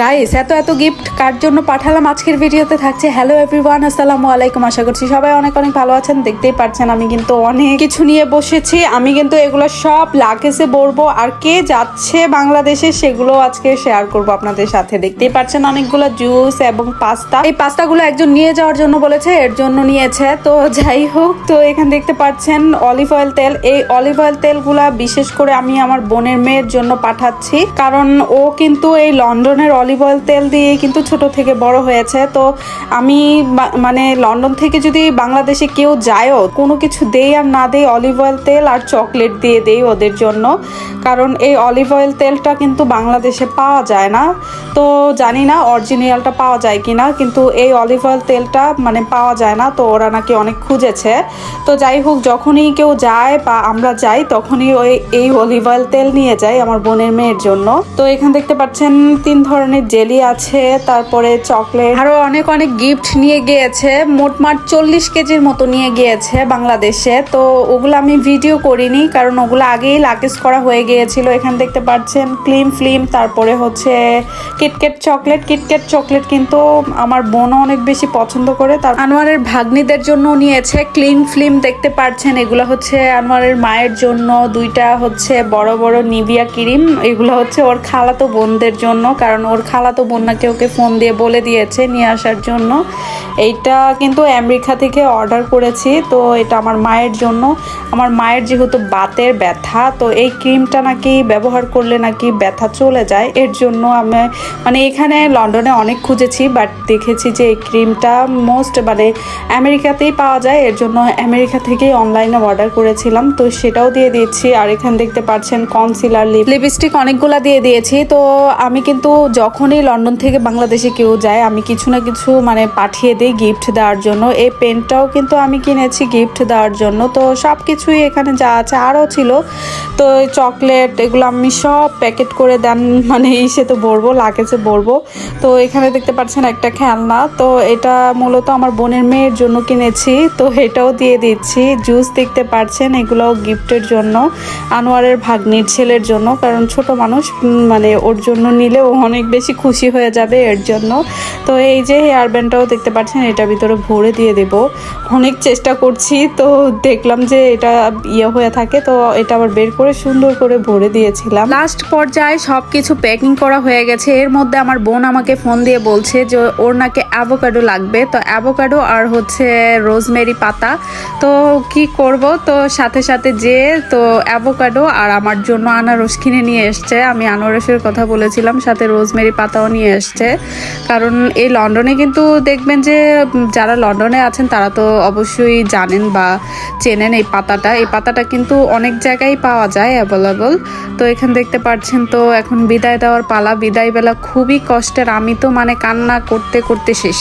Guys এত এত gift কার জন্য পাঠালাম? আজকের ভিডিওতে থাকছে হ্যালো এভরিওয়ান আসসালামু আলাইকুম। আশা করছি সবাই অনেক অনেক ভালো আছেন। দেখতেই পাচ্ছেন আমি কিন্তু অনেক কিছু নিয়ে বসেছি। আমি কিন্তু এগুলো সব লাকেসে বলব আর কে যাচ্ছে বাংলাদেশে সেগুলো আজকে শেয়ার করব আপনাদের সাথে। দেখতেই পাচ্ছেন অনেকগুলো জুস এবং পাস্তা। এই পাস্তাগুলো একজন নিয়ে যাওয়ার জন্য বলেছে, এর জন্য নিয়েছে। তো যাই হোক, তো এখানে দেখতে পাচ্ছেন অলিভ অয়েল তেল। এই অলিভ অয়েল তেলগুলা বিশেষ করে আমি আমার বোনের মেয়ের জন্য পাঠাচ্ছি। কারণ ও কিন্তু এই লন্ডনের অলিভ অয়েল তেল দিয়ে কিন্তু ছোট থেকে বড় হয়েছে। তো আমি মানে লন্ডন থেকে যদি বাংলাদেশে কেউ যায়ও, কোনো কিছু দেই আর না দেই অলিভ অয়েল তেল আর চকলেট দিয়ে দেই ওদের জন্য। কারণ এই অলিভ অয়েল তেলটা কিন্তু বাংলাদেশে পাওয়া যায় না। তো জানি না অরিজিনালটা পাওয়া যায় কিনা, কিন্তু এই অলিভ অয়েল তেলটা মানে পাওয়া যায় না, তো ওরা নাকি অনেক খুঁজেছে। তো যাই হোক, যখনই কেউ যায় বা আমরা যাই, তখনই ওই, এই অলিভ অয়েল তেল নিয়ে যাই আমার বোনের মেয়ের জন্য। তো এখানে দেখতে পাচ্ছেন তিন ধরনের জেলি আছে, তারপরে চকলেট। আরও অনেক অনেক গিফট নিয়ে গিয়েছে, মোটমাট চল্লিশ কেজির মতো নিয়ে গিয়েছে বাংলাদেশে। তো ওগুলো আমি ভিডিও করিনি, কারণ ওগুলো আগেই লাকেজ করা হয়ে গিয়েছিল। এখানে দেখতে পাচ্ছেন ক্লিম ফ্লিম, তারপরে হচ্ছে কিটকেট চকলেট কিটকেট চকলেট কিন্তু আমার বোনও অনেক বেশি পছন্দ করে। তার আনোয়ারের ভাগ্নিদের জন্য নিয়েছে ক্লিন ফ্লিম, দেখতে পাচ্ছেন। এগুলো হচ্ছে আনোয়ারের মায়ের জন্য, দুইটা হচ্ছে বড় বড় নিভিয়া ক্রিম। এগুলো হচ্ছে ওর খালাতো বোনদের জন্য, কারণ ওর খালাতো বোন নাকি ওকে ফোন দিয়ে বলে দিয়েছে নিয়ে আসার জন্য। এইটা কিন্তু আমেরিকা থেকে অর্ডার করেছি, তো এটা আমার মায়ের জন্য। আমার মায়ের যেহেতু বাতের ব্যথা, তো এই ক্রিমটা নাকি ব্যবহার করলে নাকি ব্যথা চলে যায়। এর জন্য আমি মানে এখানে লন্ডনে অনেক খুঁজেছি বাট দেখেছি যে এই ক্রিমটা মোস্ট মানে আমেরিকাতেই পাওয়া যায়। এর জন্য আমেরিকা থেকেই অনলাইনে অর্ডার করেছিলাম, তো সেটাও দিয়ে দিয়েছি। আর এখানে দেখতে পাচ্ছেন কনসিলার লিপ লিপস্টিক অনেকগুলা দিয়ে দিয়েছি। তো আমি কিন্তু যখনই লন্ডন থেকে বাংলাদেশে কেউ যায়, আমি কিছু না কিছু মানে পাঠিয়ে দিই গিফট দেওয়ার জন্য। এই পেনটাও কিন্তু আমি কিনেছি গিফট দেওয়ার জন্য। তো সব কিছুই এখানে যা আছে আরও ছিল। তো চকলেট এগুলো আমি সব প্যাকেট করে দেন মানে ইসে তো ভরবো, লাগেজে ভরবো। তো এখানে দেখতে পাচ্ছেন একটা খেলনা। তো এটা মূলত আমার বোনের মেয়ের জন্য কিনেছি। তো এটাও দিয়ে দিচ্ছি। জুস দেখতে পাচ্ছেন, এগুলোও গিফটের জন্য। আনোয়ারের ভাগ্নির ছেলের জন্য, কারণ ছোট মানুষ মানে ওর জন্য নিলে ও অনেক বেশি খুশি হয়ে যাবে এর জন্য। তো এই যে হেয়ার ব্যান্ডটাও দেখতে পাচ্ছেন, এটা ভিতরে ভরে দিয়ে দেব। অনেক চেষ্টা করছি, তো দেখলাম যে এটা ইয়ে হয়ে থাকে, তো এটা আবার বের করে সুন্দর করে ভরে দিয়েছিলাম। লাস্ট পর্যায়ে সব কিছু প্যাকিং করা হয়ে গেছে। এর মধ্যে আমার বোন আমাকে ফোন দিয়ে বলছে যে ওর নাকি অ্যাভোকাডো লাগবে। তো অ্যাভোকাডো আর হচ্ছে রোজমেরি পাতা। তো কি করব? তো সাথে সাথে যে, তো অ্যাভোকাডো আর আমার জন্য আনারস কিনে নিয়ে এসছে। আমি আনারসের কথা বলেছিলাম, সাথে রোজমেরি পাতাও নিয়ে এসছে। কারণ এই লন্ডনে কিন্তু দেখবেন যে, যারা লন্ডনে আছেন তারা তো অবশ্যই জানেন বা চেনেন এই পাতাটা। এই পাতাটা কিন্তু অনেক জায়গায় পাওয়া যায় অ্যাভেলেবল তো এখানে দেখতে পাচ্ছেন তো, এখন বিদায় দেওয়ার পালা। বিদায় বেলা খুবই কষ্টের। আমি তো মানে কান্না করতে করতে শেষ।